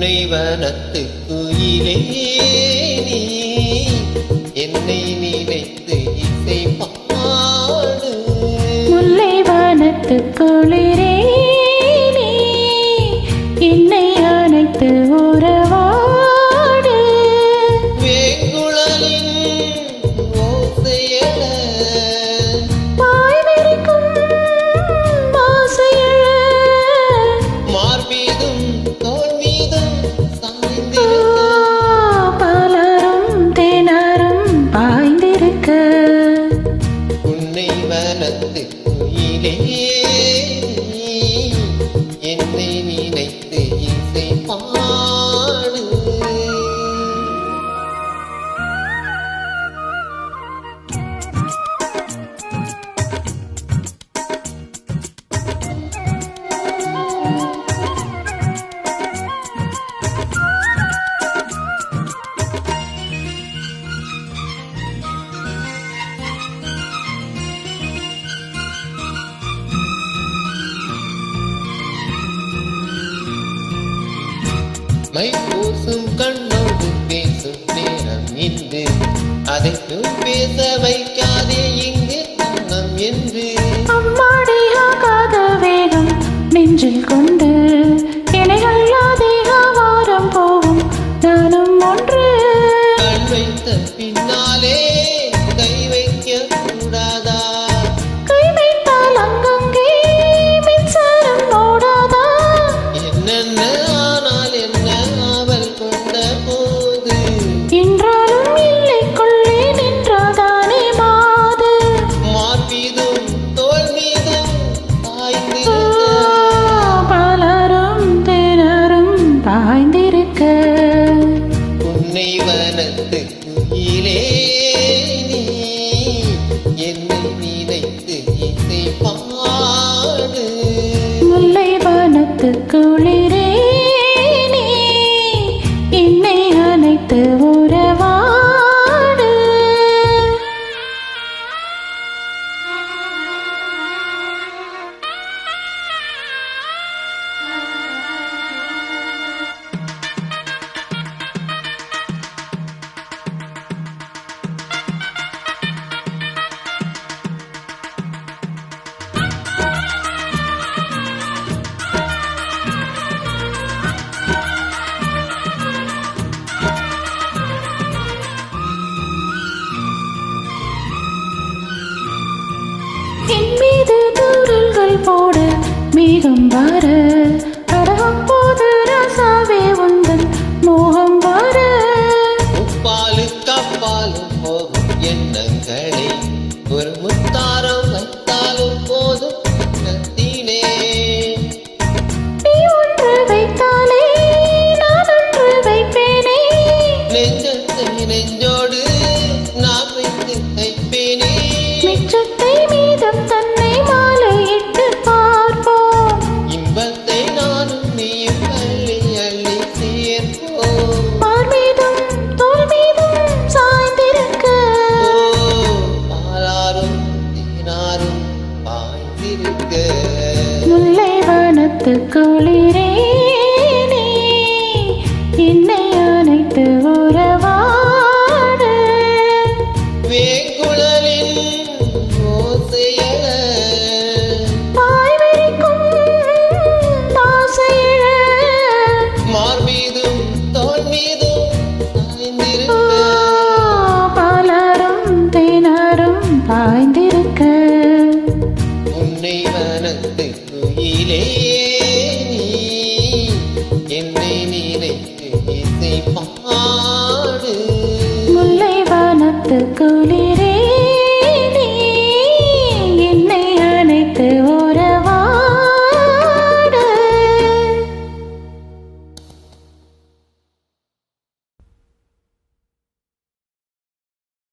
உன்னை வனத்துக்கு இலையே நீ என்னை நினைத்து இசை பாடு. முல்லை வனத்துக்குளே மை பூசும் கண்ணோடு பேசும் நேரம் இன்று. அதை பேச வைக்காதே இங்கு தன்னம் என்று. அம்மாடியாகாத வேகம் நெஞ்சில் கொண்டு. என்னை அல்லாதே வாரம் போகும் நானும் ஒன்று. கண் வைத்த பின்னால் சென்னை வனத்து போட மேகம் வர நாரும் பாய்ந்திருக்க முல்லை வனத்து குளிர பாடு. முல்லை வானத்து கூலி